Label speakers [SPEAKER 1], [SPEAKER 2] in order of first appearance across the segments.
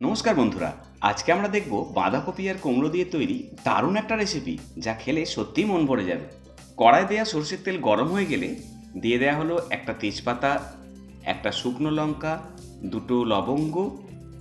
[SPEAKER 1] নমস্কার বন্ধুরা, আজকে আমরা দেখব বাঁধাকপি আর কুমড়ো দিয়ে তৈরি দারুণ একটা রেসিপি যা খেলে সত্যিই মন ভরে যাবে। কড়াই দেওয়া সরষের তেল গরম হয়ে গেলে দিয়ে দেওয়া হলো একটা তেজপাতা, একটা শুকনো লঙ্কা, দুটো লবঙ্গ,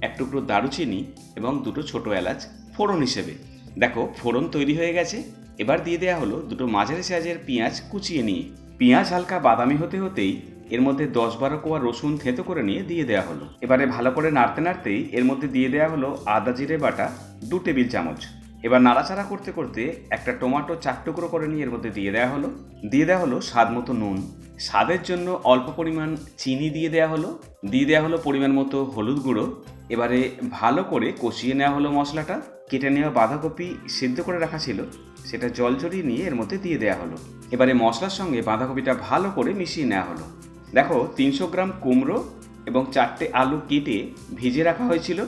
[SPEAKER 1] এক টুকরো দারুচিনি এবং দুটো ছোট এলাচ ফোড়ন হিসেবে। দেখো, ফোড়ন তৈরি হয়ে গেছে। এবার দিয়ে দেওয়া হলো দুটো মাঝারি সাইজের পেঁয়াজ কুচিয়ে নিয়ে। পেঁয়াজ হালকা বাদামি হতে হতেই এর মধ্যে দশ বারো কোয়া রসুন থেঁতো করে নিয়ে দিয়ে দেওয়া হলো। এবারে ভালো করে নাড়তে নাড়তেই এর মধ্যে দিয়ে দেওয়া হলো আদা জিরে বাটা দু টেবিল চামচ। এবার নাড়াচাড়া করতে করতে একটা টমেটো চার টুকরো করে নিয়ে এর মধ্যে দিয়ে দেওয়া হলো। দিয়ে দেওয়া হলো স্বাদ মতো নুন। স্বাদের জন্য অল্প পরিমাণ চিনি দিয়ে দেওয়া হলো। দিয়ে দেওয়া হলো পরিমাণ মতো হলুদ গুঁড়ো। এবারে ভালো করে কষিয়ে নেওয়া হলো মশলাটা। কেটে নেওয়া বাঁধাকপি সিদ্ধ করে রাখা ছিল। সেটা জল জড়িয়ে নিয়ে এর মধ্যে দিয়ে দেওয়া হলো। এবারে মশলার সঙ্গে বাঁধাকপিটা ভালো করে মিশিয়ে নেওয়া হলো। দেখো, তিনশো গ্রাম কুমড়ো এবং চারটে আলু কেটে ভিজে রাখা হয়েছিল।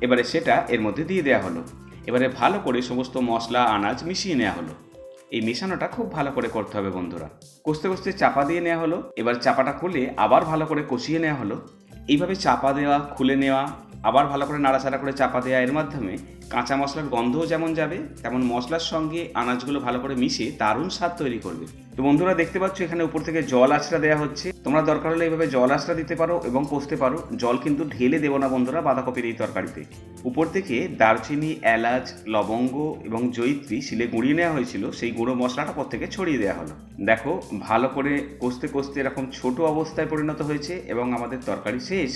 [SPEAKER 1] এবারে সেটা এর মধ্যে দিয়ে দেওয়া হলো। এবারে ভালো করে সমস্ত মশলা, আনাজ মিশিয়ে নেওয়া হলো। এই মেশানোটা খুব ভালো করে করতে হবে বন্ধুরা। কষতে কষতে চাপা দিয়ে নেওয়া হলো। এবার চাপাটা খুলে আবার ভালো করে কষিয়ে নেওয়া হলো। এইভাবে চাপা দেওয়া, খুলে নেওয়া আবার ভালো করে নাড়াচাড়া করে চাপা দেওয়া এর মাধ্যমে কাঁচা মশলার গন্ধও যেমন যাবে, তেমন মশলার সঙ্গে আনাজগুলো ভালো করে মিশিয়ে দারুণ স্বাদ তৈরি করবে। তো বন্ধুরা দেখতে পাচ্ছ এখানে উপর থেকে জল আছড়া দেওয়া হচ্ছে। তোমরা দরকার হলে এইভাবে জল আছড়া দিতে পারো এবং কষতে পারো। জল কিন্তু ঢেলে দেবো না বন্ধুরা, বাঁধাকপির এই তরকারিতে। উপর থেকে দারচিনি, এলাচ, লবঙ্গ এবং জৈত্রী শিলে গুঁড়িয়ে নেওয়া হয়েছিল। সেই গুঁড়ো মশলাটা পর থেকে ছড়িয়ে দেওয়া হলো। দেখো, ভালো করে কষতে কষতে এরকম ছোট অবস্থায় পরিণত হয়েছে এবং আমাদের তরকারি শেষ।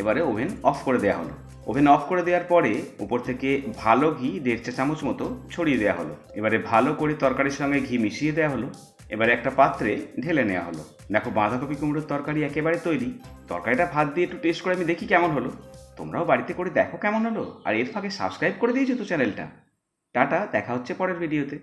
[SPEAKER 1] এবারে ওভেন অফ করে দেওয়া হলো। ওভেন অফ করে দেওয়ার পরে উপর থেকে ভালো ঘি দেড় চা চামচ মতো ছড়িয়ে দেওয়া হলো। এবারে ভালো করে তরকারির সঙ্গে ঘি মিশিয়ে দেওয়া হলো। এবারে একটা পাত্রে ঢেলে নেওয়া হলো। দেখো বাঁধাকপি কুমড়োর তরকারি একেবারে তৈরি। তরকারিটা ভাত দিয়ে একটু টেস্ট করে আমি দেখি কেমন হলো। তোমরাও বাড়িতে করে দেখো কেমন হলো। আর এর ফাঁকে সাবস্ক্রাইব করে দিয়েছ তো চ্যানেলটা টাটা, দেখা হচ্ছে পরের ভিডিওতে